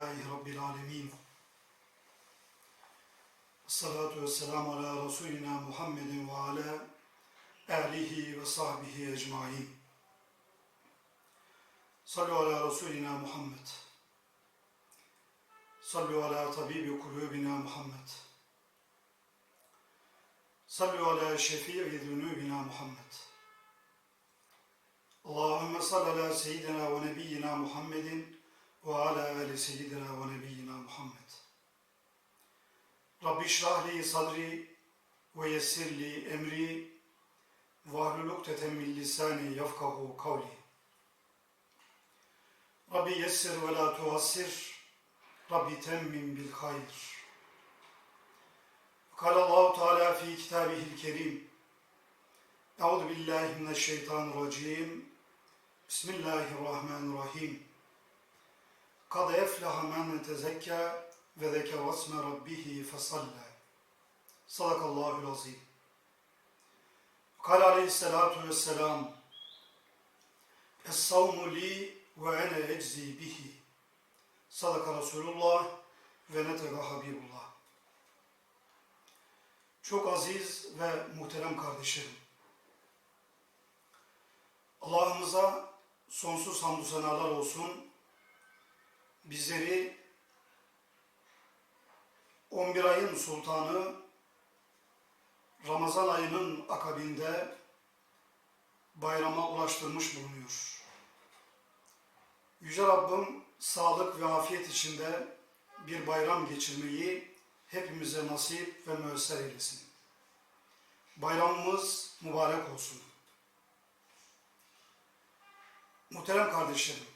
Alhamdülillahi Rabbil Alemin. Salatu ve selamu ala Resulina Muhammedin ve ala alihi ve sahbihi ecmain. Sallu ala Resulina Muhammed. Sallu ala tabibi kulubina Muhammed. Sallu ala şefii zunubina Muhammed. Allahümme salli ala seyyidina ve nebiyyina Muhammedin ve ala ali seyyidina ve nebiyyina Muhammed. Rabbi şrahli sadri ve yessirli emri ve ahluluk tetemmil lisani yafkahu kavli. Rabbi yessir ve la tuhassir. Rabbi temmim bil hayr. Kale Allahu Teala fi kitabihil kerim. Euzu billahi mineşşeytanirracim. Bismillahirrahmanirrahim. قد أفلح من تزكى وذكر اسم ربه فصلى صدق الله العظيم قال عليه الصلاة والسلام الصوم لي وأنا أجزي به صدق رسول الله ونطق حبيب الله Çok aziz ve muhterem kardeşlerim. Allah'ımıza sonsuz hamdü senalar olsun. Bizleri 11 ayın sultanı Ramazan ayının akabinde bayrama ulaştırmış bulunuyor. Yüce Rabbim sağlık ve afiyet içinde bir bayram geçirmeyi hepimize nasip ve müesser eylesin. Bayramımız mübarek olsun. Muhterem kardeşlerim,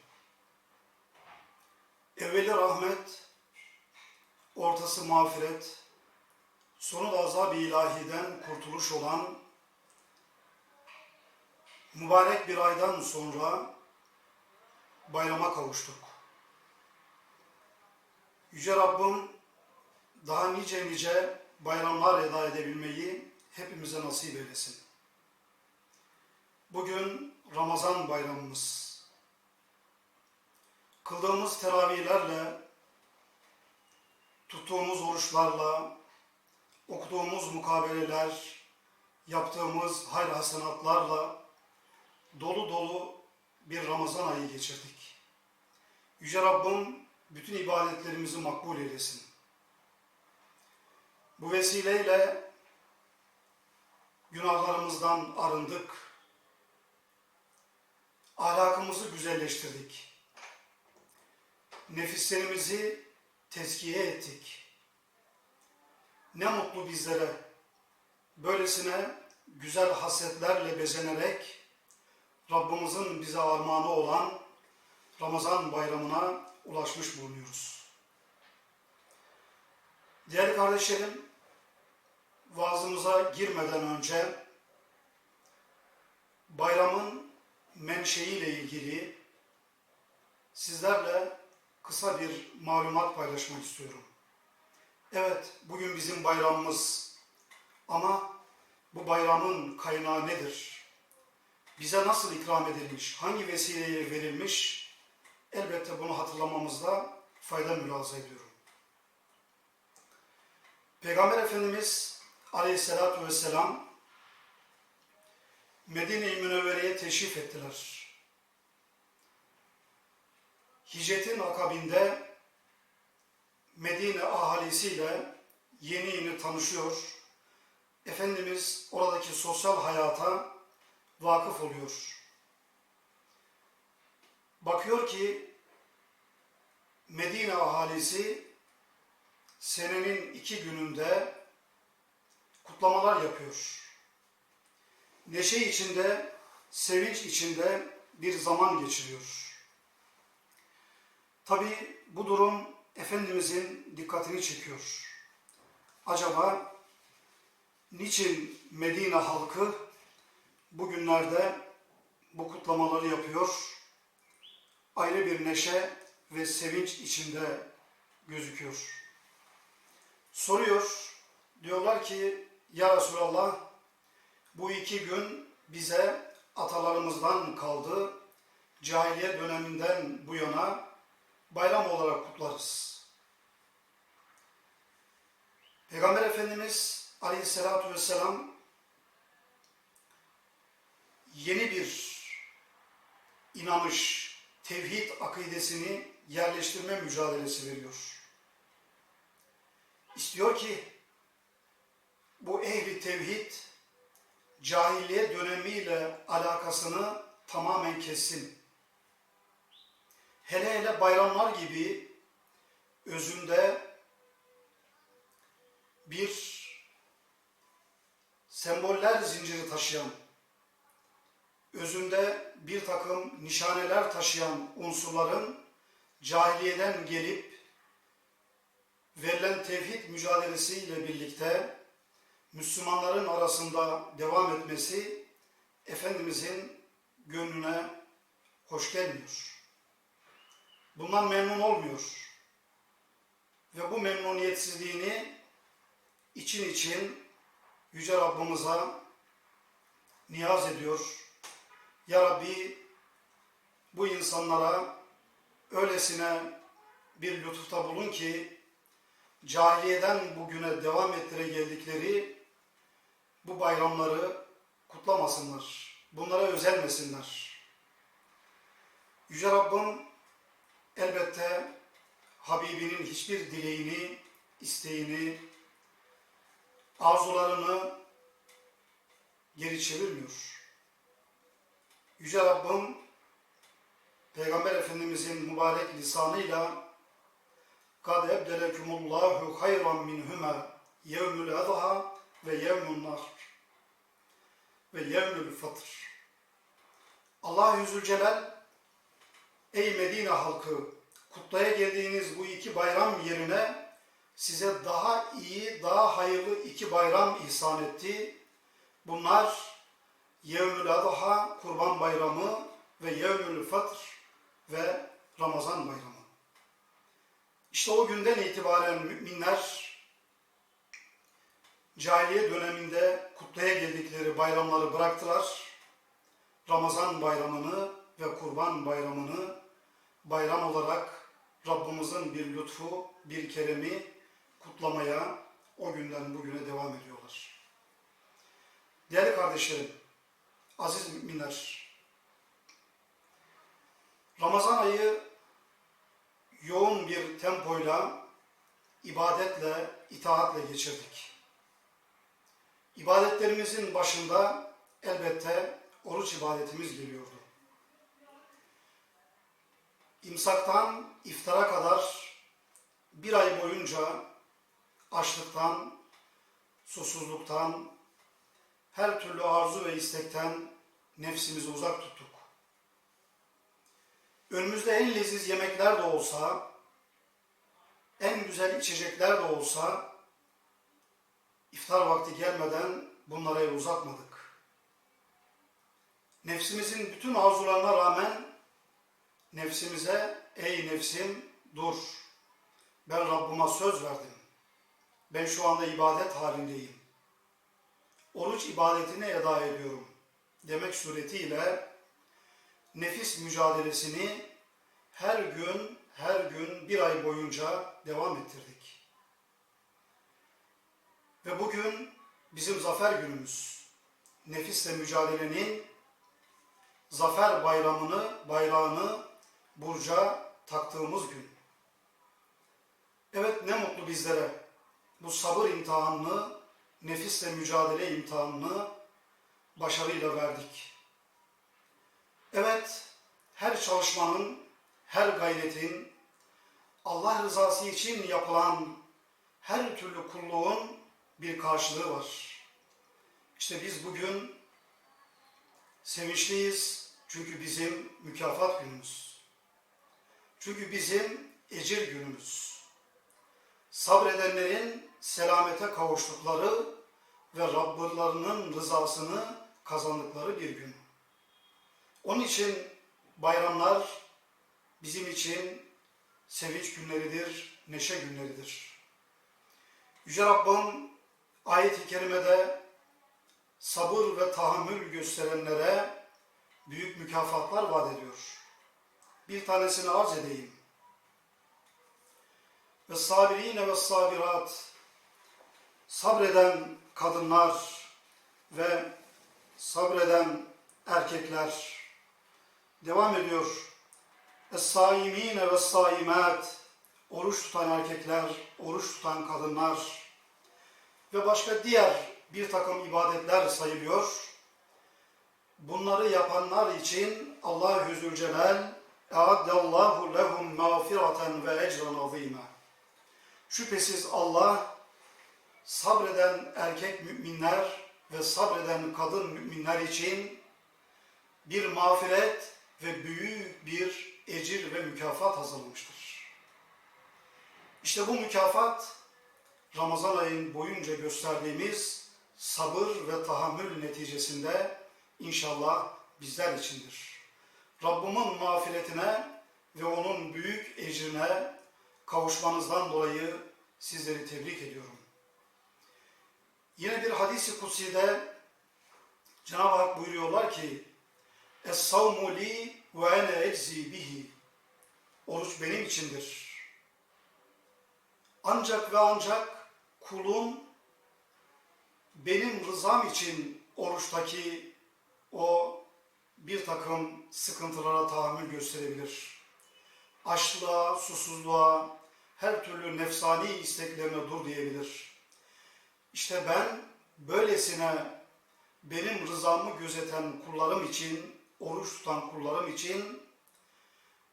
evveli rahmet, ortası mağfiret, sonu da azab-ı ilahiden kurtuluş olan mübarek bir aydan sonra bayrama kavuştuk. Yüce Rabbim daha nice nice bayramlar eda edebilmeyi hepimize nasip eylesin. Bugün Ramazan bayramımız. Kıldığımız teravihlerle, tuttuğumuz oruçlarla, okuduğumuz mukabeleler, yaptığımız hayır hasenatlarla dolu dolu bir Ramazan ayı geçirdik. Yüce Rabbim bütün ibadetlerimizi makbul eylesin. Bu vesileyle günahlarımızdan arındık. Ahlakımızı güzelleştirdik. Nefislerimizi tezkiye ettik. Ne mutlu bizlere böylesine güzel hasletlerle bezenerek Rabbimizin bize armağanı olan Ramazan bayramına ulaşmış bulunuyoruz. Değerli kardeşlerim, vaazımıza girmeden önce bayramın menşeiyle ilgili sizlerle kısa bir malumat paylaşmak istiyorum. Evet, bugün bizim bayramımız ama bu bayramın kaynağı nedir? Bize nasıl ikram edilmiş, hangi vesileyle verilmiş? Elbette bunu hatırlamamızda fayda mülaza ediyorum. Peygamber Efendimiz Aleyhisselatü Vesselam Medine-i Münevvere'ye teşrif ettiler. Hicretin akabinde Medine ahalisiyle yeni yeni tanışıyor. Efendimiz oradaki sosyal hayata vakıf oluyor. Bakıyor ki Medine ahalisi senenin iki gününde kutlamalar yapıyor. Neşe içinde, sevinç içinde bir zaman geçiriyor. Tabi bu durum Efendimizin dikkatini çekiyor. Acaba niçin Medine halkı bugünlerde bu kutlamaları yapıyor? Ayrı bir neşe ve sevinç içinde gözüküyor soruyor. Diyorlar ki ya Resulallah bu iki gün bize atalarımızdan kaldı. Cahiliye döneminden bu yana bayram olarak kutlarız. Peygamber Efendimiz Aleyhisselatü Vesselam yeni bir inanış, tevhid akidesini yerleştirme mücadelesi veriyor. İstiyor ki bu ehli tevhid cahiliye dönemiyle alakasını tamamen kessin. Hele hele bayramlar gibi özünde bir semboller zinciri taşıyan, özünde bir takım nişaneler taşıyan unsurların cahiliyeden gelip verilen tevhid mücadelesiyle birlikte Müslümanların arasında devam etmesi Efendimizin gönlüne hoş gelmiyor. Bundan memnun olmuyor. Ve bu memnuniyetsizliğini için için Yüce Rabbimize niyaz ediyor. Ya Rabbi bu insanlara öylesine bir lütufta bulun ki cahiliyeden bugüne devam ettire geldikleri bu bayramları kutlamasınlar. Bunlara özenmesinler. Yüce Rabbim elbette Habibinin hiçbir dileğini, isteğini, arzularını geri çevirmiyor. Yüce Rabbim Peygamber Efendimizin mübarek lisanıyla قَدْ اَبْدَلَكُمُ اللّٰهُ خَيْرًا مِنْهُمَا يَوْمُ الْاَضْحَى ve yevmün nar ve yevmül fıtr. Allah Zülcelal ey Medine halkı kutlaya geldiğiniz bu iki bayram yerine size daha iyi, daha hayırlı iki bayram ihsan etti. Bunlar Yevmül Adha Kurban Bayramı ve Yevmül Fıtr ve Ramazan Bayramı. İşte o günden itibaren müminler cahiliye döneminde kutlaya geldikleri bayramları bıraktılar. Ramazan bayramını ve kurban bayramını bayram olarak Rabbimizin bir lütfu, bir keremi kutlamaya o günden bugüne devam ediyorlar. Değerli kardeşlerim, aziz müminler, Ramazan ayı yoğun bir tempoyla, ibadetle, itaatle geçirdik. İbadetlerimizin başında elbette oruç ibadetimiz geliyordu. İmsaktan iftara kadar bir ay boyunca açlıktan, susuzluktan, her türlü arzu ve istekten nefsimizi uzak tuttuk. Önümüzde en leziz yemekler de olsa, en güzel içecekler de olsa, iftar vakti gelmeden bunlara el uzatmadık. Nefsimizin bütün arzularına rağmen nefsimize ey nefsim dur. Ben Rabbıma söz verdim. Ben şu anda ibadet halindeyim. Oruç ibadetini eda ediyorum. Demek suretiyle nefis mücadelesini her gün her gün bir ay boyunca devam ettirdik. Ve bugün bizim zafer günümüz. Nefisle mücadelenin zafer bayramını, bayrağını burca taktığımız gün. Evet ne mutlu bizlere bu sabır imtihanını, nefisle mücadele imtihanını başarıyla verdik. Evet, her çalışmanın, her gayretin, Allah rızası için yapılan her türlü kulluğun bir karşılığı var. İşte biz bugün sevinçliyiz çünkü bizim mükafat günümüz. Çünkü bizim ecir günümüz. Sabredenlerin selamete kavuştukları ve Rablarının rızasını kazandıkları bir gün. Onun için bayramlar bizim için sevinç günleridir, neşe günleridir. Yüce Rabbim ayet-i kerimede sabır ve tahammül gösterenlere büyük mükafatlar vaat ediyor. Bir tanesini arz edeyim. ve sabirine ve sabirat sabreden kadınlar ve sabreden erkekler devam ediyor. Es-saimine ve saimat oruç tutan erkekler, oruç tutan kadınlar ve başka diğer bir takım ibadetler sayılıyor. Bunları yapanlar için Allah Zülcelal eaddallahu lehum mağfireten ve ecran azîmâ. Şüphesiz Allah sabreden erkek müminler ve sabreden kadın müminler için bir mağfiret ve büyük bir ecir ve mükafat hazırlamıştır. İşte bu mükafat Ramazan ayın boyunca gösterdiğimiz sabır ve tahammül neticesinde inşallah bizler içindir. Rabbimin mağfiretine ve onun büyük ecrine kavuşmanızdan dolayı sizleri tebrik ediyorum. Yine bir hadisi kutsi'de Cenab-ı Hak buyuruyorlar ki Es-savmu li ve ene eczi bihi Oruç benim içindir. Ancak ve ancak kulum benim rızam için oruçtaki o bir takım sıkıntılara tahammül gösterebilir. Açlığa, susuzluğa, her türlü nefsani isteklerine dur diyebilir. İşte ben böylesine benim rızamı gözeten kullarım için, oruç tutan kullarım için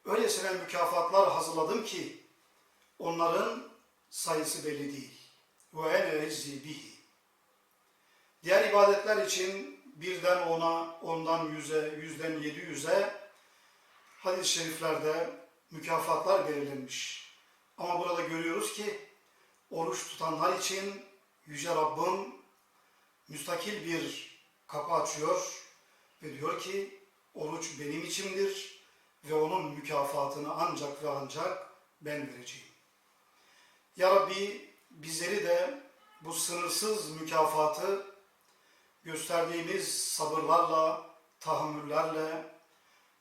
öylesine mükafatlar hazırladım ki onların sayısı belli değil. Ve ene bihi. Diğer ibadetler için birden ona, ondan yüze, yüzden yedi yüze hadis-i şeriflerde mükafatlar belirlenmiş. Ama burada görüyoruz ki oruç tutanlar için Yüce Rabbim müstakil bir kapı açıyor ve diyor ki oruç benim içimdir ve onun mükafatını ancak ve ancak ben vereceğim. Ya Rabbi bizleri de bu sınırsız mükafatı gösterdiğimiz sabırlarla, tahammüllerle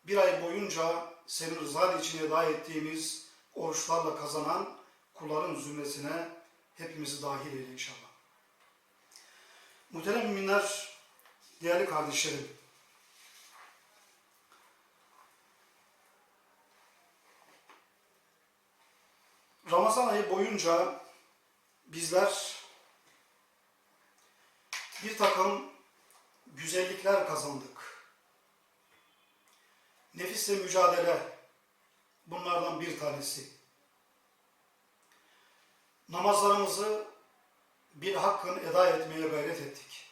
bir ay boyunca senin rızan için eda ettiğimiz oruçlarla kazanan kulların zümresine hepimizi dahil eyle inşallah. Muhterem müminler, değerli kardeşlerim, Ramazan ayı boyunca bizler bir takım güzellikler kazandık. Nefisle mücadele bunlardan bir tanesi. Namazlarımızı bir hakkın eda etmeye gayret ettik.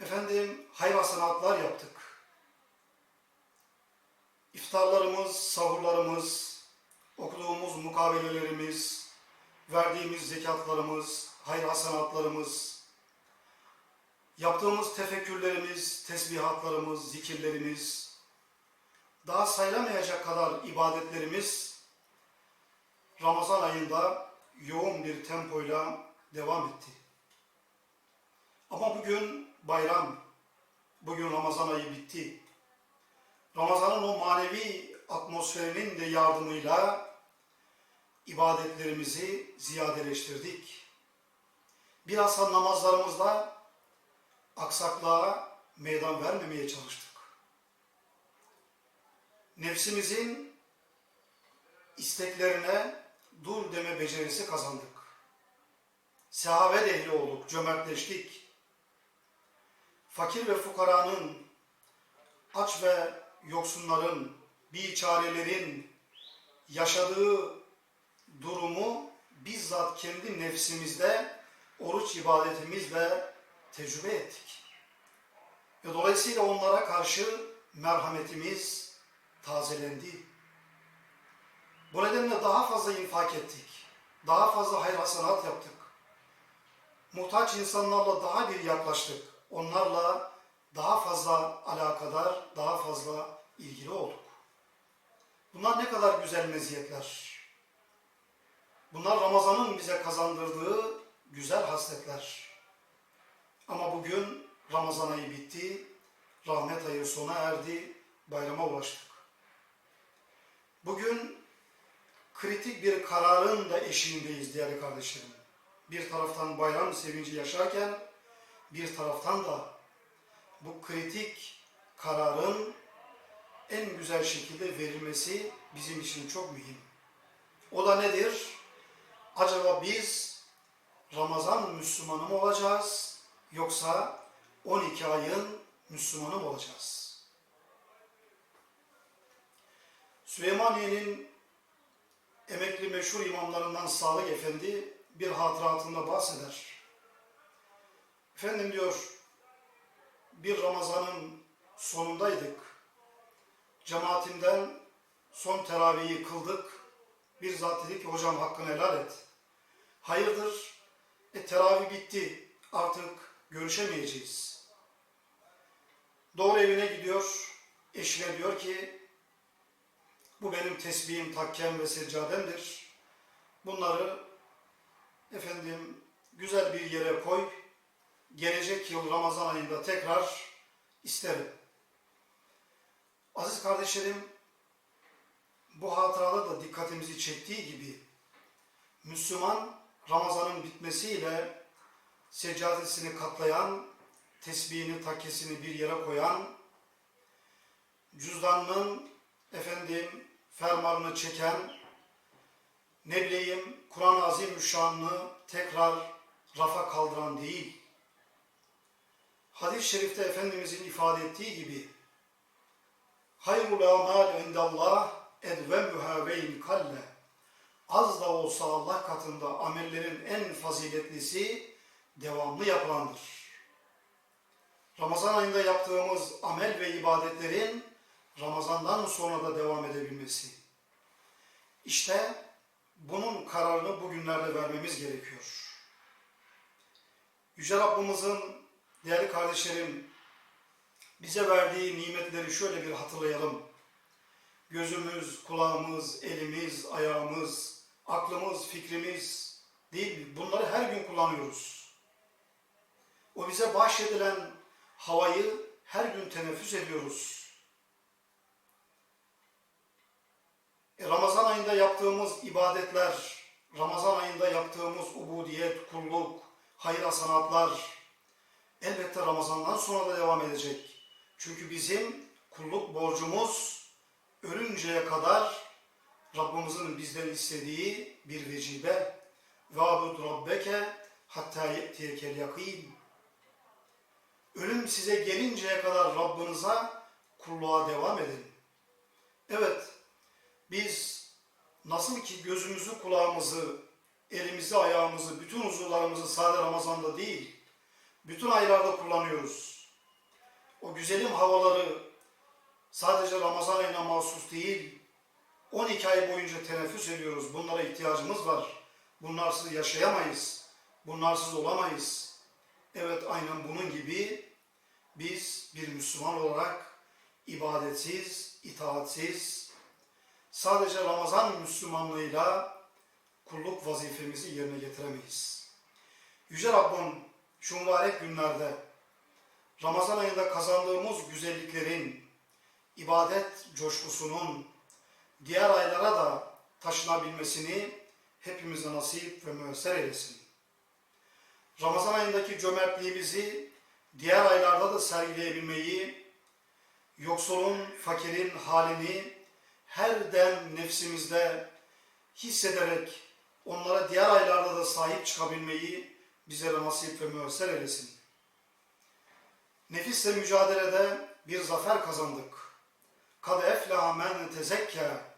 Efendim hayır sanatlar yaptık. İftarlarımız, sahurlarımız, okuduğumuz mukabelelerimiz, verdiğimiz zekatlarımız, hayır hasenatlarımız, yaptığımız tefekkürlerimiz, tesbihatlarımız, zikirlerimiz, daha sayılamayacak kadar ibadetlerimiz Ramazan ayında yoğun bir tempoyla devam etti. Ama bugün bayram, bugün Ramazan ayı bitti. Ramazan'ın o manevi atmosferinin de yardımıyla ibadetlerimizi ziyadeleştirdik. Bilhassa namazlarımızda aksaklığa meydan vermemeye çalıştık. Nefsimizin isteklerine dur deme becerisi kazandık. Sehavet ehli olduk, cömertleştik. Fakir ve fukaranın, aç ve yoksunların, biçarelerin yaşadığı durumu bizzat kendi nefsimizde oruç ibadetimizle tecrübe ettik. Ve dolayısıyla onlara karşı merhametimiz tazelendi. Bu nedenle daha fazla infak ettik. Daha fazla hayır hasenat yaptık. Muhtaç insanlarla daha bir yaklaştık. Onlarla daha fazla alakadar, daha fazla ilgili olduk. Bunlar ne kadar güzel meziyetler. Bunlar Ramazan'ın bize kazandırdığı güzel hasletler. Ama bugün Ramazan ayı bitti, rahmet ayı sona erdi, bayrama ulaştık. Bugün kritik bir kararın da eşiğindeyiz değerli kardeşlerim. Bir taraftan bayram sevinci yaşarken bir taraftan da bu kritik kararın en güzel şekilde verilmesi bizim için çok mühim. O da nedir? Acaba biz Ramazan Müslümanı mı olacağız yoksa 12 ayın Müslümanı mı olacağız? Süleymaniye'nin emekli meşhur imamlarından Sadık Efendi bir hatıratında bahseder. Efendim diyor, bir Ramazan'ın sonundaydık. Cemaatimden son teravihi kıldık. Bir zat dedi ki hocam hakkını helal et. Hayırdır? E teravih bitti. Artık görüşemeyeceğiz. Doğru evine gidiyor. Eşine diyor ki bu benim tesbihim, takkem ve seccademdir. Bunları efendim güzel bir yere koy. Gelecek yıl Ramazan ayında tekrar isterim. Aziz kardeşlerim, bu hatırada da dikkatimizi çektiği gibi Müslüman Ramazan'ın bitmesiyle seccadesini katlayan, tesbihini, takkesini bir yere koyan, cüzdanının efendim fermarını çeken, ne bileyim Kur'an-ı Azimüşşan'ını tekrar rafa kaldıran değil. Hadis-i şerifte Efendimizin ifade ettiği gibi hayrul amal indallah edvemuha ve in kalle az da olsa Allah katında amellerin en faziletlisi devamlı yapılandır. Ramazan ayında yaptığımız amel ve ibadetlerin Ramazandan sonra da devam edebilmesi. İşte bunun kararını bugünlerde vermemiz gerekiyor. Yüce Rabbimizin değerli kardeşlerim bize verdiği nimetleri şöyle bir hatırlayalım. Gözümüz, kulağımız, elimiz, ayağımız, aklımız, fikrimiz değil? Bunları her gün kullanıyoruz. O bize bahşedilen havayı her gün teneffüs ediyoruz. E, Ramazan ayında yaptığımız ibadetler, Ramazan ayında yaptığımız ubudiyet, kulluk, hayır hasanatlar elbette Ramazan'dan sonra da devam edecek. Çünkü bizim kulluk borcumuz ölünceye kadar Rabbimizin bizden istediği bir vecibe. Ve abud rabbeke hatta ye'tiyekel yakin. Ölüm size gelinceye kadar Rabbinize kulluğa devam edin. Evet, biz nasıl ki gözümüzü, kulağımızı, elimizi, ayağımızı, bütün uzuvlarımızı sadece Ramazan'da değil, bütün aylarda kullanıyoruz. O güzelim havaları sadece Ramazan ayına mahsus değil, 12 ay boyunca teneffüs ediyoruz. Bunlara ihtiyacımız var. Bunlarsız yaşayamayız. Bunlarsız olamayız. Evet aynen bunun gibi biz bir Müslüman olarak ibadetsiz, itaatsiz, sadece Ramazan Müslümanlığıyla kulluk vazifemizi yerine getiremeyiz. Yüce Rabbim şu mübarek günlerde Ramazan ayında kazandığımız güzelliklerin, ibadet coşkusunun diğer aylara da taşınabilmesini hepimize nasip ve müesser eylesin. Ramazan ayındaki cömertliğimizi diğer aylarda da sergileyebilmeyi, yoksulun, fakirin halini her dem nefsimizde hissederek onlara diğer aylarda da sahip çıkabilmeyi bize nasip ve müesser eylesin. Nefisle mücadelede bir zafer kazandık. Kad eflaha men tezekke.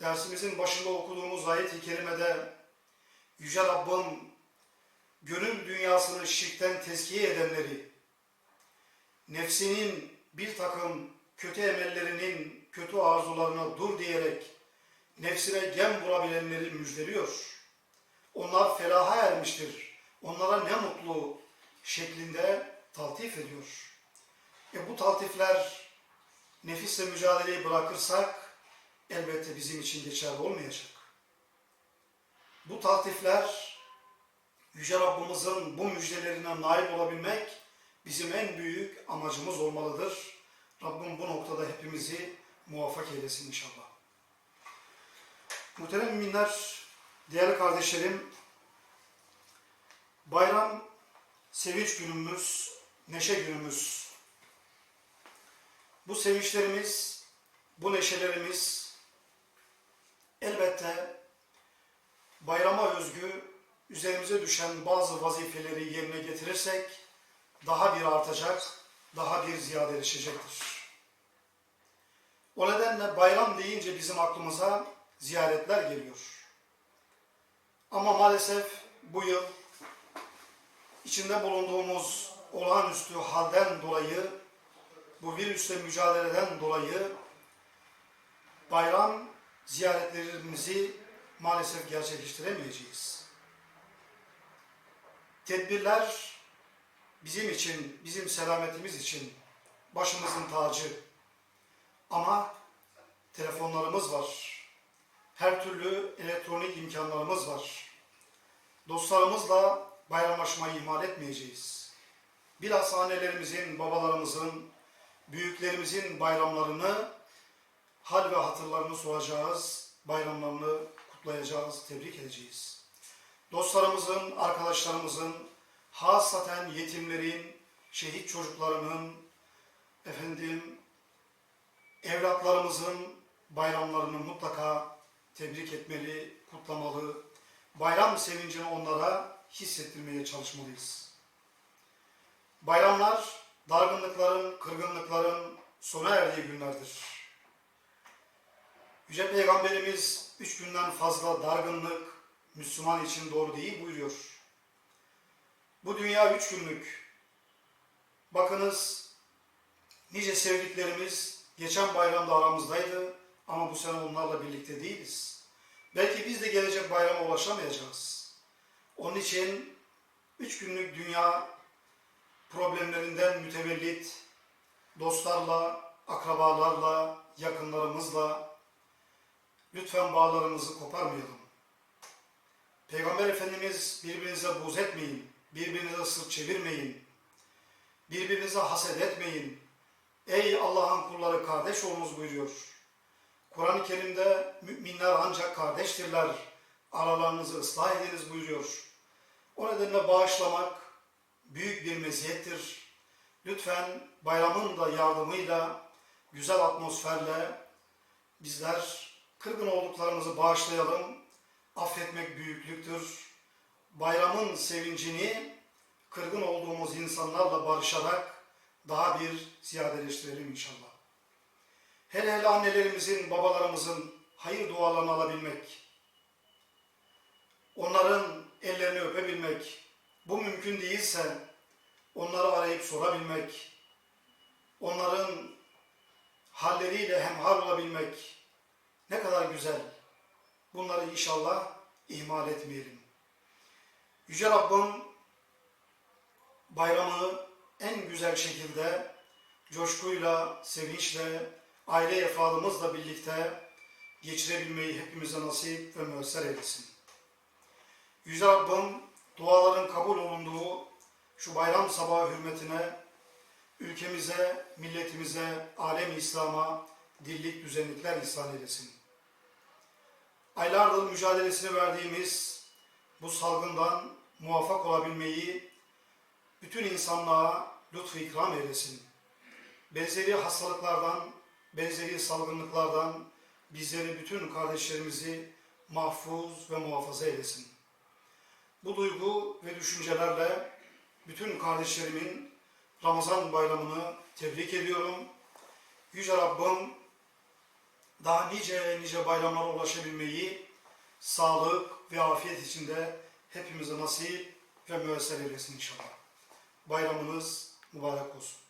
Dersimizin başında okuduğumuz ayet-i kerimede Yüce Rabbim gönül dünyasını şirkten tezkiye edenleri, nefsinin bir takım kötü emellerinin kötü arzularına dur diyerek nefsine gem vurabilenleri müjdeliyor. Onlar felaha ermiştir. Onlara ne mutlu şeklinde taltif ediyor. E bu taltifler nefisle mücadeleyi bırakırsak elbette bizim için geçerli olmayacak. Bu taltifler Yüce Rabbimizin bu müjdelerine nail olabilmek bizim en büyük amacımız olmalıdır. Rabbim bu noktada hepimizi muvaffak eylesin inşallah. Muhterem müminler, değerli kardeşlerim, bayram sevinç günümüz, neşe günümüz. Bu sevinçlerimiz, bu neşelerimiz elbette bayrama özgü üzerimize düşen bazı vazifeleri yerine getirirsek daha bir artacak, daha bir ziyadeleşecektir. O nedenle bayram deyince bizim aklımıza ziyaretler geliyor. Ama maalesef bu yıl içinde bulunduğumuz olağanüstü halden dolayı, bu virüsle mücadeleden dolayı bayram ziyaretlerimizi maalesef gerçekleştiremeyeceğiz. Tedbirler bizim için, bizim selametimiz için başımızın tacı. Ama telefonlarımız var. Her türlü elektronik imkanlarımız var. Dostlarımızla bayramlaşmayı ihmal etmeyeceğiz. Bilhassa annelerimizin, babalarımızın, büyüklerimizin bayramlarını, hal ve hatırlarını soracağız, bayramlarını kutlayacağız, tebrik edeceğiz. Dostlarımızın, arkadaşlarımızın, hasaten yetimlerin, şehit çocuklarının, efendim, evlatlarımızın bayramlarını mutlaka tebrik etmeli, kutlamalı, bayram sevincini onlara hissettirmeye çalışmalıyız. Bayramlar, dargınlıkların, kırgınlıkların sona erdiği günlerdir. Yüce Peygamberimiz üç günden fazla dargınlık Müslüman için doğru değil buyuruyor. Bu dünya üç günlük. Bakınız nice sevdiklerimiz geçen bayramda aramızdaydı ama bu sene onlarla birlikte değiliz. Belki biz de gelecek bayrama ulaşamayacağız. Onun için üç günlük dünya problemlerinden mütevellit dostlarla, akrabalarla, yakınlarımızla lütfen bağlarımızı koparmayalım. Peygamber Efendimiz birbirinize buz etmeyin, birbirinize sırt çevirmeyin, birbirinize haset etmeyin. Ey Allah'ın kulları kardeş olunuz buyuruyor. Kur'an-ı Kerim'de müminler ancak kardeştirler, aralarınızı ıslah ediniz buyuruyor. O nedenle bağışlamak büyük bir meziyettir. Lütfen bayramın da yardımıyla, güzel atmosferle bizler kırgın olduklarımızı bağışlayalım. Affetmek büyüklüktür. Bayramın sevincini kırgın olduğumuz insanlarla barışarak daha bir ziyadeleştirelim inşallah. Hele hele annelerimizin, babalarımızın hayır dualarını alabilmek, onların ellerini öpebilmek, bu mümkün değilse onları arayıp sorabilmek, onların halleriyle hemhal olabilmek ne kadar güzel. Bunları inşallah ihmal etmeyelim. Yüce Rabbim bayramı en güzel şekilde coşkuyla, sevinçle, aile efradımızla birlikte geçirebilmeyi hepimize nasip ve müesser eylesin. Yüce Rabbim duaların kabul olunduğu şu bayram sabahı hürmetine ülkemize, milletimize, alem İslam'a dillik düzenlikler ihsan eylesin. Aylardır mücadelesini verdiğimiz bu salgından muvaffak olabilmeyi bütün insanlığa lütfu ikram eylesin. Benzeri hastalıklardan, benzeri salgınlıklardan bizleri, bütün kardeşlerimizi mahfuz ve muhafaza eylesin. Bu duygu ve düşüncelerle bütün kardeşlerimin Ramazan bayramını tebrik ediyorum. Yüce Rabbim daha nice nice bayramlara ulaşabilmeyi sağlık ve afiyet içinde hepimize nasip ve müesser eylesin inşallah. Bayramınız mübarek olsun.